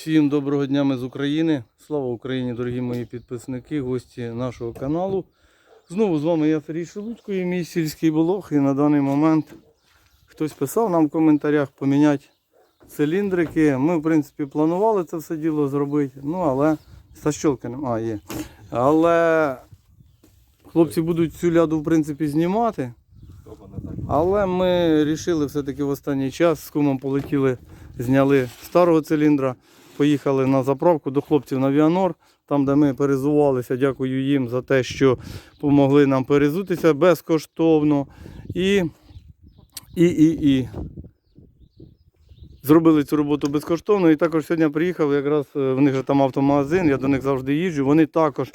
Всім доброго дня ми з України. Слава Україні, дорогі мої підписники, гості нашого каналу. Знову з вами я Сергій Шелудько і мій сільський блог. І на даний момент хтось писав нам в коментарях поміняти циліндрики. Ми, в принципі, планували це все діло зробити. Ну, але з Щолкиним, а є. Але хлопці будуть цю ляду, в принципі, знімати. Але ми вирішили все-таки в останній час з кумом полетіли, зняли старого циліндра, поїхали на заправку до хлопців на Віанор, там, де ми перезувалися. Дякую їм за те, що допомогли нам перезутися безкоштовно. І, і, і, і. Зробили цю роботу безкоштовно. І також сьогодні приїхав, якраз е, в них же там автомагазин, я до них завжди їжджу. Вони також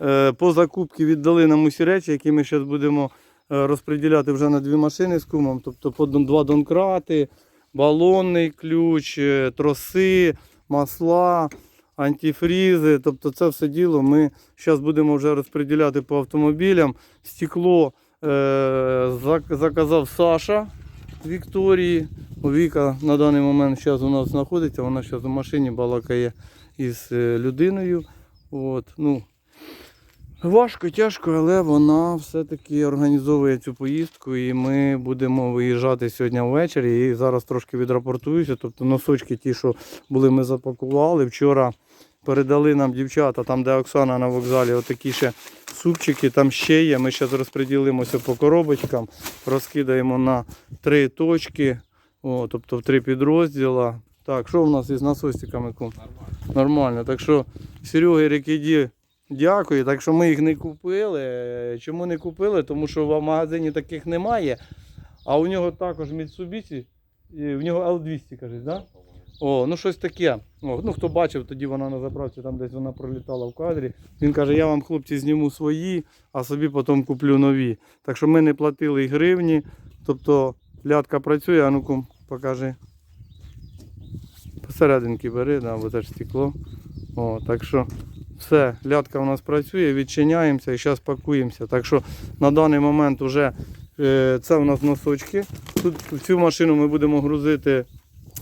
е, по закупці віддали нам усі речі, які ми зараз будемо е, розподіляти вже на дві машини з кумом. Тобто по два донкрати, балонний ключ, троси, масла, антифрізи. Тобто це все діло ми зараз будемо вже розподіляти по автомобілям. Стекло е, заказав Саша з Вікторії. Віка на даний момент зараз у нас знаходиться, вона зараз у машині балакає із е, людиною. От, ну, Важко, тяжко, але вона все-таки організовує цю поїздку і ми будемо виїжджати сьогодні ввечері. І зараз трошки відрапортуюся. Тобто носочки ті, що були, ми запакували. Вчора передали нам дівчата, там де Оксана на вокзалі, отакі ще супчики, там ще є. Ми зараз розподілимося по коробочкам, розкидаємо на три точки, о, тобто в три підрозділа. Так, що в нас із насосиками? кум? Нормально. Так що Серега Рекіді Дякую. Так що ми їх не купили. Чому не купили? Тому що в магазині таких немає. А у нього також Mitsubishi, і в нього L200, кажуть, да? О, ну щось таке. О, ну хто бачив, тоді вона на заправці, там десь вона пролітала в кадрі. Він каже, я вам, хлопці, зніму свої, а собі потім куплю нові. Так що ми не платили й гривні. Тобто лядка працює, а ну кум, покажи. Посерединки бери, да, бо це ж стекло. О, так що все, лядка у нас працює, відчиняємося і зараз пакуємося. Так що на даний момент вже е, це у нас носочки. Тут в цю машину ми будемо грузити,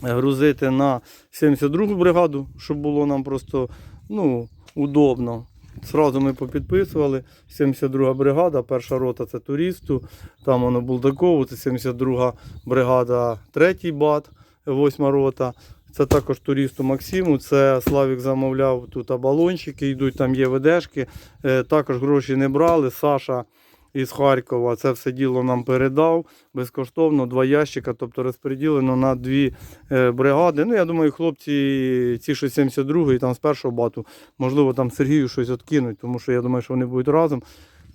грузити на 72-гу бригаду, щоб було нам просто ну, удобно. Сразу ми попідписували. 72 бригада, перша рота це туристу, там воно Булдакову, це 72 бригада, третій бат, восьма рота. Це також туристу Максиму. Це Славік замовляв тут балончики, йдуть, там є ведешки. Е, Також гроші не брали. Саша із Харкова це все діло нам передав безкоштовно, два ящика, тобто розподілено на дві е, бригади. Ну, я думаю, хлопці, ці що 72 там з першого бату, можливо, там Сергію щось відкинуть, тому що я думаю, що вони будуть разом.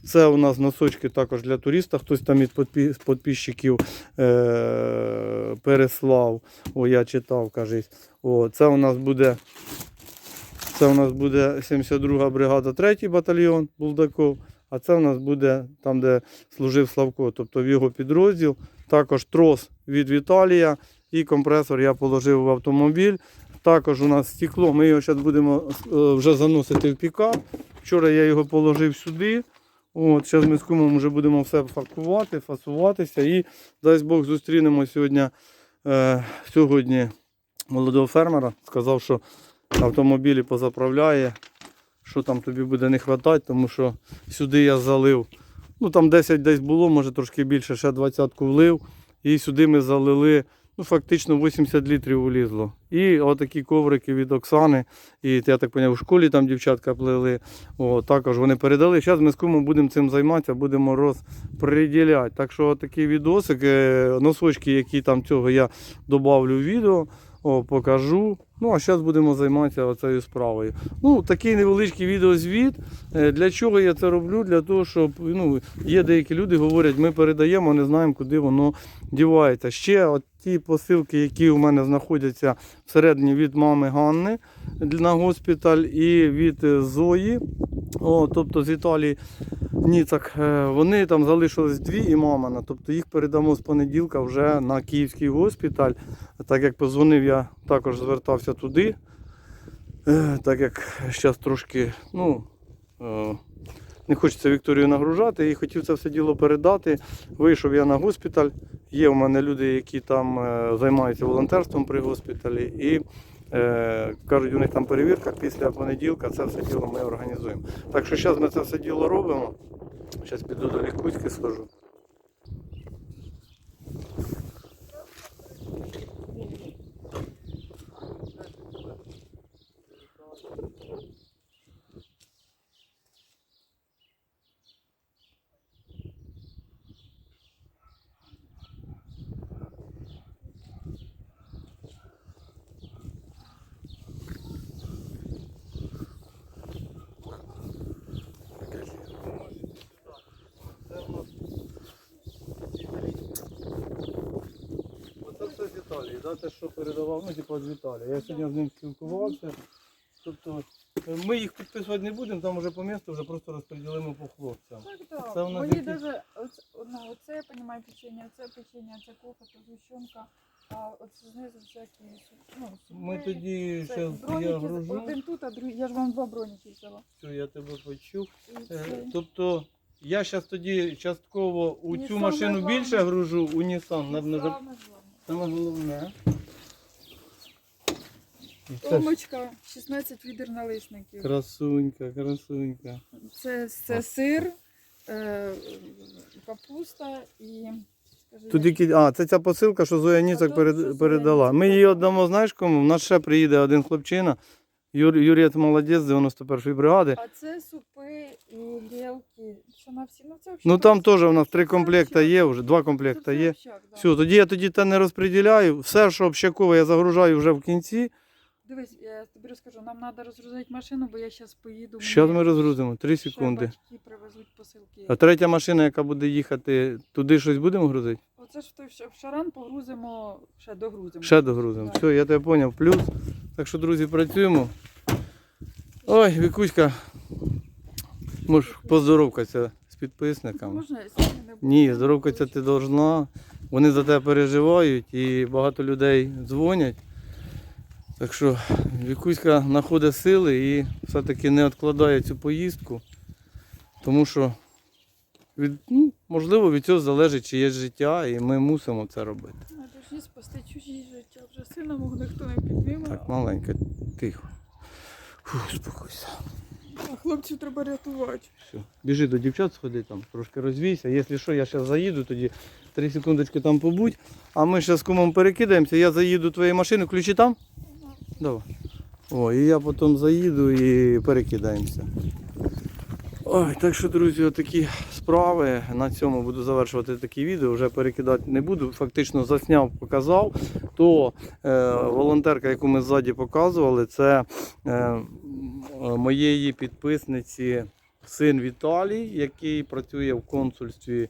Це у нас носочки також для туриста. Хтось там із підписчиків е- переслав. О, я читав, кажись. О, це у нас буде. Це у нас буде 72-га бригада, 3 батальйон Булдаков. А це у нас буде там, де служив Славко, тобто в його підрозділ. Також трос від Віталія і компресор я положив в автомобіль. Також у нас стекло, ми його зараз будемо е, вже заносити в пікап. Вчора я його положив сюди. От, зараз ми з кумом вже будемо все факувати, фасуватися і дасть Бог зустрінемо сьогодні, е, сьогодні молодого фермера. Сказав, що автомобілі позаправляє, що там тобі буде не вистачати, тому що сюди я залив. Ну там 10 десь було, може трошки більше, ще 20-ку влив. І сюди ми залили ну, фактично 80 літрів улізло. І отакі коврики від Оксани. І я так зрозумів, у школі там дівчатка плели. О, також вони передали. Зараз ми з кумом будемо цим займатися, будемо розприділяти. Так що такий відосик, е, носочки, які там цього я додавлю в відео, о, покажу. Ну, а зараз будемо займатися цією справою. Ну, такий невеличкий відеозвіт. Е, Для чого я це роблю? Для того, щоб ну, є деякі люди говорять, ми передаємо, не знаємо, куди воно дівається. Ще от ті посилки, які у мене знаходяться всередині від мами Ганни на госпіталь і від е, Зої, о, тобто з Італії. Ніцак, е, вони там залишились дві і мамина. Тобто їх передамо з понеділка вже на Київський госпіталь. Так як позвонив, я також звертався туди. Е, Так як зараз трошки, ну, е, не хочеться Вікторію нагружати і хотів це все діло передати. Вийшов я на госпіталь. Є у мене люди, які там займаються волонтерством при госпіталі. І кажуть, у них там перевірка, після понеділка це все діло ми організуємо. Так що зараз ми це все діло робимо. Зараз піду до лікуськи схожу. З да, те, що передавав, ну, типу, з Італії. Я сьогодні з ним спілкувався. Тобто ми їх підписувати не будемо, там вже по місту вже просто розподілимо по хлопцям. Так, так. Це у нас Мені які- даже оце, ну, оце я розумію печення, це печення, це кофе, це згущенка, а оце знизу всякі ну. Ми тоді це броніки, я гружу, один тут, а другий, я ж вам два броніки взяла. все, я тебе почув. І Е, це- Тобто я зараз тоді частково у цю машину більше гружу, у Nissan. На, на, Саме. Саме головне. Томочка, 16 відер налисників. красунька, красунька. Це, це сир, е, капуста і... скажи, Тут які, а, це ця посилка, що Зоя Ніцак перед, передала. Ми її віддамо, знаєш кому? У нас ще приїде один хлопчина. Юр, Юрій молодець з 91-ї бригади. А це супи і грілки. Що на всі? Ну, це Ну там теж у нас три Це комплекта є вже, два Це комплекта є. общак, да. Все, тоді я тоді те не розподіляю. Все, що общакове, я загружаю вже в кінці. Дивись, я тобі розкажу, нам треба розгрузити машину, бо я зараз поїду. Зараз ми розгрузимо, три ще секунди. Батьки привезуть посилки. А третя машина, яка буде їхати, туди щось будемо грузити? Оце ж той в шаран погрузимо, ще догрузимо. Ще догрузимо. Так. Все, я тебе зрозумів. Плюс. Так що, друзі, працюємо. Ой, Вікуська, можеш поздоровкатися з підписниками. Можна? Ні, здоровкатися ти должна. Вони за тебе переживають і багато людей дзвонять. Так що Вікуська знаходить сили і все-таки не відкладає цю поїздку, тому що від, ну, можливо від цього залежить чиєсь життя, і ми мусимо це робити. Повинні спасти чужі життя. Вже сильно мого ніхто не підніме. Так, маленька, тихо. Фух, успокойся. А хлопців треба рятувати. Все. Біжи до дівчат сходи там, трошки розвійся. Якщо що, я зараз заїду, тоді 3 секундочки там побудь. А ми зараз з кумом перекидаємося, я заїду твоєї машини, ключі там? Давай. О, і я потім заїду і перекидаємося. Ой, так що, друзі, отакі справи. На цьому буду завершувати такі відео. Вже перекидати не буду. Фактично засняв, показав. То е, волонтерка, яку ми ззаді показували, це е, моєї підписниці син Віталій, який працює в консульстві,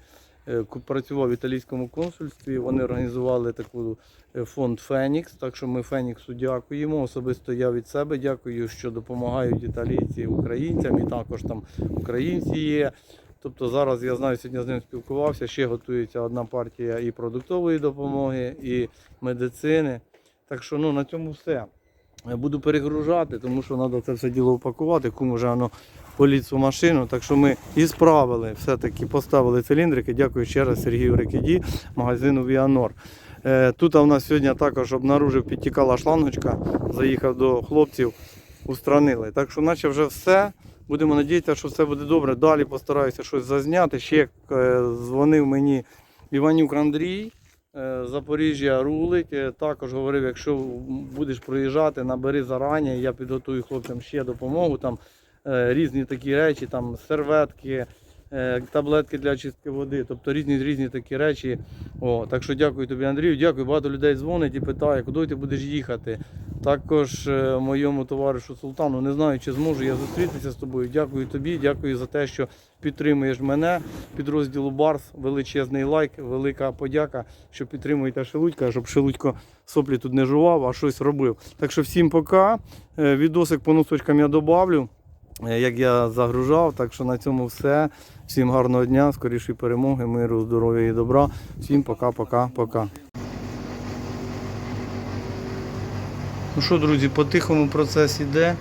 працював в італійському консульстві. Вони організували таку е, фонд Фенікс. Так що ми Феніксу дякуємо. Особисто я від себе дякую, що допомагають італійці українцям, і також там українці є. Тобто зараз я знаю, сьогодні з ним спілкувався. Ще готується одна партія і продуктової допомоги, і медицини. Так що ну, на цьому все. Я буду перегружати, тому що треба це все діло упакувати, кому вже воно поліц у машину. Так що ми і справили, все-таки поставили циліндрики. Дякую ще раз Сергію Рекіді, магазину Віанор. Е, Тут у нас сьогодні також обнаружив, підтікала шлангочка, заїхав до хлопців, устранили. Так що наче вже все. Будемо надіятися, що все буде добре. Далі постараюся щось зазняти. Ще е, дзвонив мені Іванюк Андрій. Е, Запоріжжя рулить. Також говорив, якщо будеш проїжджати, набери зарані, я підготую хлопцям ще допомогу. Там різні такі речі, там серветки, е, таблетки для очистки води, тобто різні різні такі речі. О, так що дякую тобі, Андрію. Дякую. Багато людей дзвонить і питає, куди ти будеш їхати. Також е, моєму товаришу Султану не знаю, чи зможу я зустрітися з тобою. Дякую тобі, дякую за те, що підтримуєш мене. Підрозділу Барс. Величезний лайк, велика подяка, що підтримуєте Шелудька, щоб Шелудько соплі тут не жував, а щось робив. Так що всім пока. Е, Відосик по носочкам я добавлю, е, як я загружав. Так що на цьому все. Всім гарного дня, скорішої перемоги, миру, здоров'я і добра. Всім пока, пока, пока. Ну що, друзі, по тихому процес іде.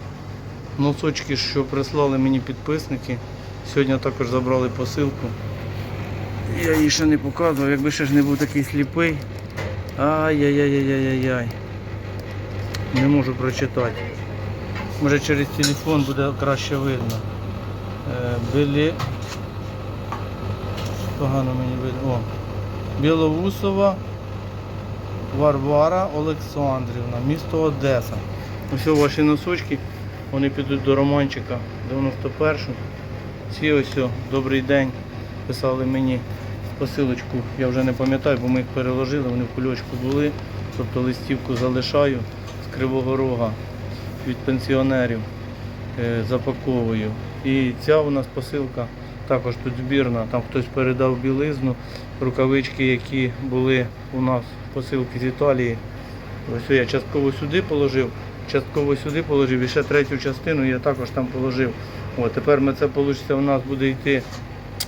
Носочки, що прислали мені підписники. Сьогодні також забрали посилку. Я її ще не показував, якби ще ж не був такий сліпий. Ай-яй-яй-яй-яй-яй. Не можу прочитати. Може через телефон буде краще видно. Е, Білі... Погано мені видно. О. Білоусова Варвара Олександрівна, місто Одеса. Ось ваші носочки, вони підуть до Романчика 91-го. Ці ось, добрий день, писали мені посилочку, я вже не пам'ятаю, бо ми їх переложили, вони в кульочку були. Тобто листівку залишаю з Кривого Рога від пенсіонерів е, запаковую. І ця у нас посилка також тут збірна. Там хтось передав білизну, рукавички, які були у нас посилки з Італії. Ось я частково сюди положив, частково сюди положив і ще третю частину я також там положив. О, тепер ми це вийде, у нас буде йти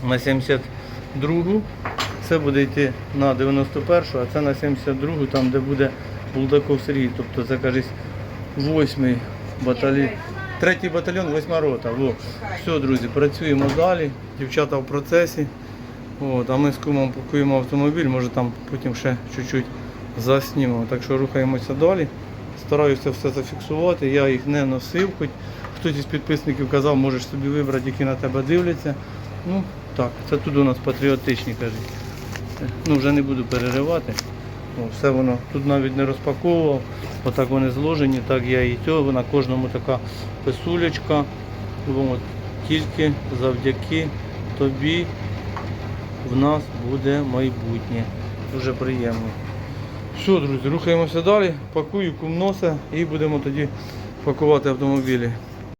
на 72-гу, це буде йти на 91-го, а це на 72-гу, там де буде Булдаков Сергій. Тобто це кажуть 8-й батальйон. Третій батальйон, восьма рота. Во. Все, друзі, працюємо далі. Дівчата в процесі. От, а ми з кумом пакуємо автомобіль, може там потім ще чуть-чуть заснімемо. Так що рухаємося далі. Стараюся все зафіксувати. Я їх не носив, хоч хтось із підписників казав, можеш собі вибрати, які на тебе дивляться. Ну так, це тут у нас патріотичні кажуть. Ну вже не буду переривати. О, все воно тут навіть не розпаковував. Отак вони зложені, так я і цього. На кожному така писулечка. От, тільки завдяки тобі в нас буде майбутнє. Дуже приємно. Все, друзі, рухаємося далі, пакую кум носа і будемо тоді пакувати автомобілі.